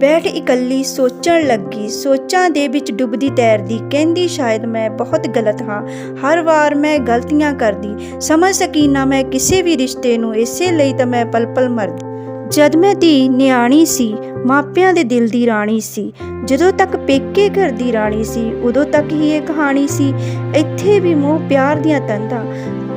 ਬੈਠ ਇਕੱਲੀ ਸੋਚਣ ਲੱਗੀ। ਸੋਚਾਂ ਦੇ ਵਿੱਚ ਡੁੱਬਦੀ ਤੈਰਦੀ ਕਹਿੰਦੀ, ਸ਼ਾਇਦ ਮੈਂ ਬਹੁਤ ਗਲਤ ਹਾਂ। ਹਰ ਵਾਰ ਮੈਂ ਗਲਤੀਆਂ ਕਰਦੀ। ਸਮਝ ਸਕੀ ਨਾ ਮੈਂ ਕਿਸੇ ਵੀ ਰਿਸ਼ਤੇ ਨੂੰ। ਇਸੇ ਲਈ ਤਾਂ ਮੈਂ ਪਲ ਪਲ ਮਰਦੀ ਜਦ ਮੈਂ ਧੀ ਨਿਆਣੀ ਸੀ, ਮਾਪਿਆਂ ਦੇ ਦਿਲ ਦੀ ਰਾਣੀ ਸੀ। ਜਦੋਂ ਤੱਕ ਪੇਕੇ ਘਰ ਦੀ ਰਾਣੀ ਸੀ, ਉਦੋਂ ਤੱਕ ਹੀ ਇਹ ਕਹਾਣੀ ਸੀ। ਇੱਥੇ ਵੀ ਮੋਹ ਪਿਆਰ ਦੀਆਂ ਤੰਦਾਂ।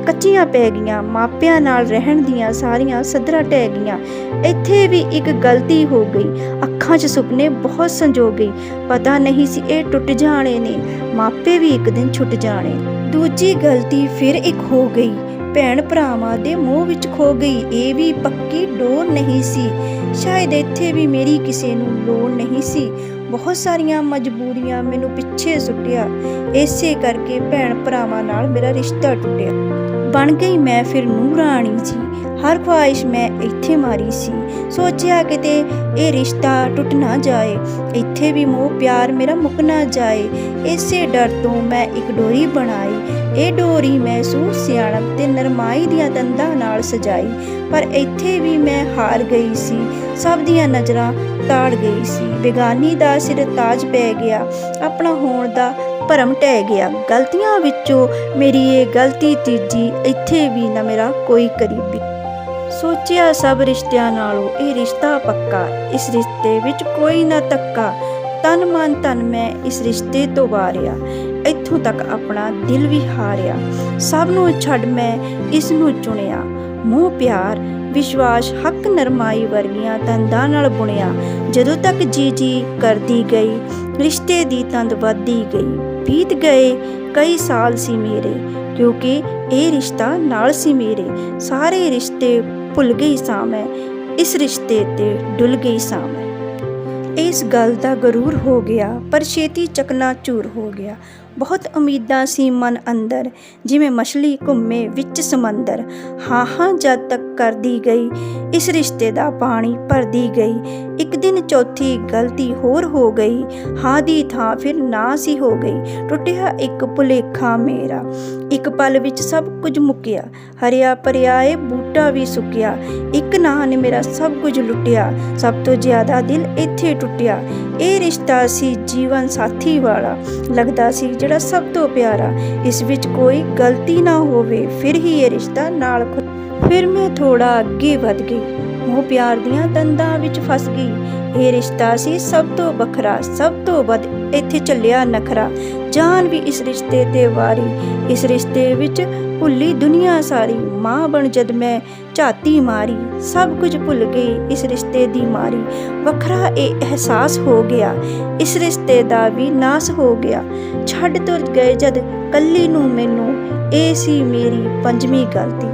ਕੱਚੀਆਂ ਪੈ ਗਈਆਂ, ਮਾਪਿਆਂ ਨਾਲ ਰਹਿਣ ਦੀਆਂ ਸਾਰੀਆਂ ਸਦਰਾਂ ਟਹਿ ਗਈਆਂ। ਇੱਥੇ ਵੀ ਇੱਕ ਗਲਤੀ ਹੋ ਗਈ। ਅੱਖਾਂ 'ਚ ਸੁਪਨੇ ਬਹੁਤ ਸੰਜੋ ਗਈ ਪਤਾ ਨਹੀਂ ਸੀ ਇਹ ਟੁੱਟ ਜਾਣੇ ਨੇ। ਮਾਪੇ ਵੀ ਇੱਕ ਦਿਨ ਛੁੱਟ ਜਾਣੇ। ਦੂਜੀ ਗਲਤੀ ਫਿਰ ਇੱਕ ਹੋ ਗਈ। ਭੈਣ ਭਰਾਵਾਂ ਦੇ ਮੋਹ ਵਿੱਚ ਖੋ ਗਈ। ਇਹ ਵੀ ਪੱਕੀ ਡੋਰ ਨਹੀਂ ਸੀ। ਸ਼ਾਇਦ ਇੱਥੇ ਵੀ ਮੇਰੀ ਕਿਸੇ ਨੂੰ ਲੋੜ ਨਹੀਂ ਸੀ। ਬਹੁਤ ਸਾਰੀਆਂ ਮਜਬੂਰੀਆਂ ਮੈਨੂੰ ਪਿੱਛੇ ਸੁੱਟਿਆ। ਇਸੇ ਕਰਕੇ ਭੈਣ ਭਰਾਵਾਂ ਨਾਲ ਮੇਰਾ ਰਿਸ਼ਤਾ ਟੁੱਟਿਆ। ਬਣ ਗਈ ਮੈਂ ਫਿਰ ਨੂਰਾਨੀ ਜੀ। ਹਰ ਖੁਆਇਸ਼ ਮੈਂ ਇੱਥੇ ਮਾਰੀ ਸੀ। ਸੋਚਿਆ ਕਿਤੇ ਇਹ ਰਿਸ਼ਤਾ ਟੁੱਟ ਨਾ ਜਾਏ। ਇੱਥੇ ਵੀ ਮੋਹ ਪਿਆਰ ਮੇਰਾ ਮੁੱਕ ਨਾ ਜਾਏ। ਇਸੇ ਡਰ ਤੋਂ ਮੈਂ ਇੱਕ ਡੋਰੀ ਬਣਾਈ। ਇਹ ਡੋਰੀ ਮੈਂ ਸੂਰ ਸਿਆਣਪ ਤੇ ਨਰਮਾਈ ਦੀਆਂ ਦੰਦਾਂ ਨਾਲ ਸਜਾਈ। ਪਰ ਇੱਥੇ ਵੀ ਮੈਂ ਹਾਰ ਗਈ ਸੀ। ਸਭ ਦੀਆਂ ਨਜ਼ਰਾਂ ਤਾੜ ਗਈ ਸੀ। ਬੇਗਾਨੀ ਦਾ ਸਿਰ ਤਾਜ ਪੈ ਗਿਆ। ਆਪਣਾ ਹੋਣ ਦਾ ਭਰਮ ਟਹਿ ਗਿਆ। ਗਲਤੀਆਂ ਵਿੱਚੋਂ ਮੇਰੀ ਇਹ ਗਲਤੀ ਤੀਜੀ, ਇੱਥੇ ਵੀ ਨਾ ਮੇਰਾ ਕੋਈ ਕਰੀਬੀ। ਸੋਚਿਆ ਸਭ ਰਿਸ਼ਤਿਆਂ ਨਾਲੋਂ ਇਹ ਰਿਸ਼ਤਾ ਪੱਕਾ, ਇਸ ਰਿਸ਼ਤੇ ਵਿੱਚ ਕੋਈ ਨਾ ਤੱਕਾ ਤਨ ਮਨ ਧਨ ਮੈਂ ਇਸ ਰਿਸ਼ਤੇ ਤੋਂ ਵਾਰਿਆ, ਇੱਥੋਂ ਤੱਕ ਆਪਣਾ ਦਿਲ ਵੀ ਹਾਰਿਆ। ਸਭ ਨੂੰ ਛੱਡ ਮੈਂ ਇਸ ਨੂੰ ਚੁਣਿਆ। ਮੋਹ ਪਿਆਰ, ਵਿਸ਼ਵਾਸ, ਹੱਕ ਨਰਮਾਈ ਵਰਗੀਆਂ ਤੰਦਾਂ ਨਾਲ ਬੁਣਿਆ। ਜਦੋਂ ਤੱਕ ਜੀ ਜੀ ਕਰਦੀ ਗਈ, ਰਿਸ਼ਤੇ ਦੀ ਤੰਦ ਵੱਧਦੀ ਗਈ। ਬੀਤ ਗਏ। ਕਈ ਸਾਲ ਸੀ ਮੇਰੇ, ਕਿਉਂਕਿ ਇਹ ਰਿਸ਼ਤਾ ਨਾਲ ਸੀ ਮੇਰੇ। ਸਾਰੇ ਰਿਸ਼ਤੇ ਭੁੱਲ ਗਈ ਸਾਂ ਮੈਂ, ਇਸ ਰਿਸ਼ਤੇ ਤੇ ਡੁੱਲ ਗਈ ਸਾਂ ਮੈਂ। ਇਸ ਗੱਲ ਦਾ ਗਰੂਰ ਹੋ ਗਿਆ, ਪਰ ਛੇਤੀ ਚਕਨਾ ਚੂਰ ਹੋ ਗਿਆ। ਬਹੁਤ ਉਮੀਦਾਂ ਸੀ ਮਨ ਅੰਦਰ, ਜਿਵੇਂ ਮਛਲੀ ਘੁੰਮੇ ਵਿੱਚ ਸਮੁੰਦਰ। ਹਾਂ ਹਾਂ, ਜਦ ਤੱਕ ਕਰਦੀ ਗਈ, ਇਸ ਰਿਸ਼ਤੇ ਦਾ ਪਾਣੀ ਭਰਦੀ ਗਈ। ਇੱਕ ਦਿਨ ਚੌਥੀ ਗਲਤੀ ਹੋਰ ਹੋ ਗਈ। ਹਾਂ ਦੀ ਥਾਂ ਫਿਰ ਨਾ ਸੀ ਹੋ ਗਈ। ਟੁੱਟਿਆ ਇੱਕ ਭੁਲੇਖਾ ਮੇਰਾ। ਇੱਕ ਪਲ ਵਿੱਚ ਸਭ ਕੁਝ ਮੁੱਕਿਆ। ਹਰਿਆ ਭਰਿਆ ਏ ਬੂਟਾ ਵੀ ਸੁੱਕਿਆ। ਇੱਕ ਨਾਂ ਨੇ ਮੇਰਾ ਸਭ ਕੁਝ ਲੁੱਟਿਆ। ਸਭ ਤੋਂ ਜ਼ਿਆਦਾ ਦਿਲ ਇੱਥੇ ਟੁੱਟਿਆ। ਇਹ ਰਿਸ਼ਤਾ ਸੀ ਜੀਵਨ ਸਾਥੀ ਵਾਲਾ, ਲੱਗਦਾ ਸੀ ਜਿਹੜਾ ਸਭ ਤੋਂ ਪਿਆਰਾ। ਇਸ ਵਿੱਚ ਕੋਈ ਗਲਤੀ ਨਾ ਹੋਵੇ, ਫਿਰ ਹੀ ਇਹ ਰਿਸ਼ਤਾ ਨਾਲ ਫਿਰ ਮੈਂ ਥੋੜਾ ਅੱਗੇ ਵਧ ਗਈ। ਮੋਹ ਪਿਆਰ ਦੀਆਂ ਦੰਦਾਂ ਵਿੱਚ ਫਸ ਗਈ। ਇਹ ਰਿਸ਼ਤਾ ਸੀ ਸਭ ਤੋਂ ਵੱਖਰਾ, ਸਭ ਤੋਂ ਵੱਧ ਇੱਥੇ ਚੱਲਿਆ ਨਖਰਾ। ਜਾਨ ਵੀ ਇਸ ਰਿਸ਼ਤੇ ਤੇ ਵਾਰੀ। ਇਸ ਰਿਸ਼ਤੇ ਵਿੱਚ ਭੁੱਲੀ ਦੁਨੀਆ ਸਾਰੀ। ਮਾਂ ਬਣ ਜਦ ਮੈਂ ਝਾਤੀ ਮਾਰੀ, ਸਭ ਕੁਝ ਭੁੱਲ ਗਈ ਇਸ ਰਿਸ਼ਤੇ ਦੀ ਮਾਰੀ। ਵੱਖਰਾ ਇਹ ਅਹਿਸਾਸ ਹੋ ਗਿਆ, ਇਸ ਰਿਸ਼ਤੇ ਦਾ ਵੀ ਨਾਸ ਹੋ ਗਿਆ। ਛੱਡ ਤੁਰ ਗਏ ਜਦ ਕੱਲੀ ਨੂੰ ਮੈਨੂੰ, ਇਹ ਸੀ ਮੇਰੀ ਪੰਜਵੀਂ ਗਲਤੀ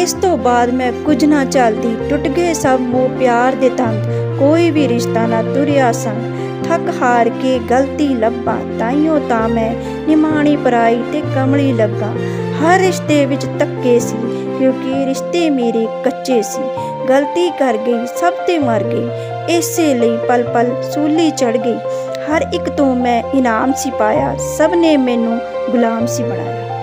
ਇਸ ਤੋਂ ਬਾਅਦ ਮੈਂ ਕੁਝ ਨਾ ਚੱਲਦੀ ਟੁੱਟ ਗਏ ਸਭ ਮੋਹ ਪਿਆਰ ਦੇ ਤੰਗ। ਕੋਈ ਵੀ ਰਿਸ਼ਤਾ ਨਾ ਤੁਰਿਆ ਸੰਗ। ਥੱਕ ਹਾਰ ਕੇ ਗਲਤੀ ਲੱਭਾਂ, ਤਾਈਓ ਤਾਂ ਮੈਂ ਨਿਮਾਣੀ ਪਰਾਈ ਤੇ ਕਮਲੀ ਲੱਗਾ। ਹਰ ਰਿਸ਼ਤੇ ਵਿੱਚ ਤੱਕੇ ਸੀ, ਕਿਉਂਕਿ ਰਿਸ਼ਤੇ ਮੇਰੇ ਕੱਚੇ ਸੀ। ਗਲਤੀ ਕਰ ਗਈ, ਸਭ ਤੇ ਮਰ ਗਈ। ਇਸੇ ਲਈ ਪਲ ਪਲ ਸੂਲੀ ਚੜ ਗਈ। ਹਰ ਇੱਕ ਤੋਂ ਮੈਂ ਇਨਾਮ ਸੀ ਪਾਇਆ, ਸਭ ਨੇ ਮੈਨੂੰ ਗੁਲਾਮ ਸੀ ਬਣਾਇਆ।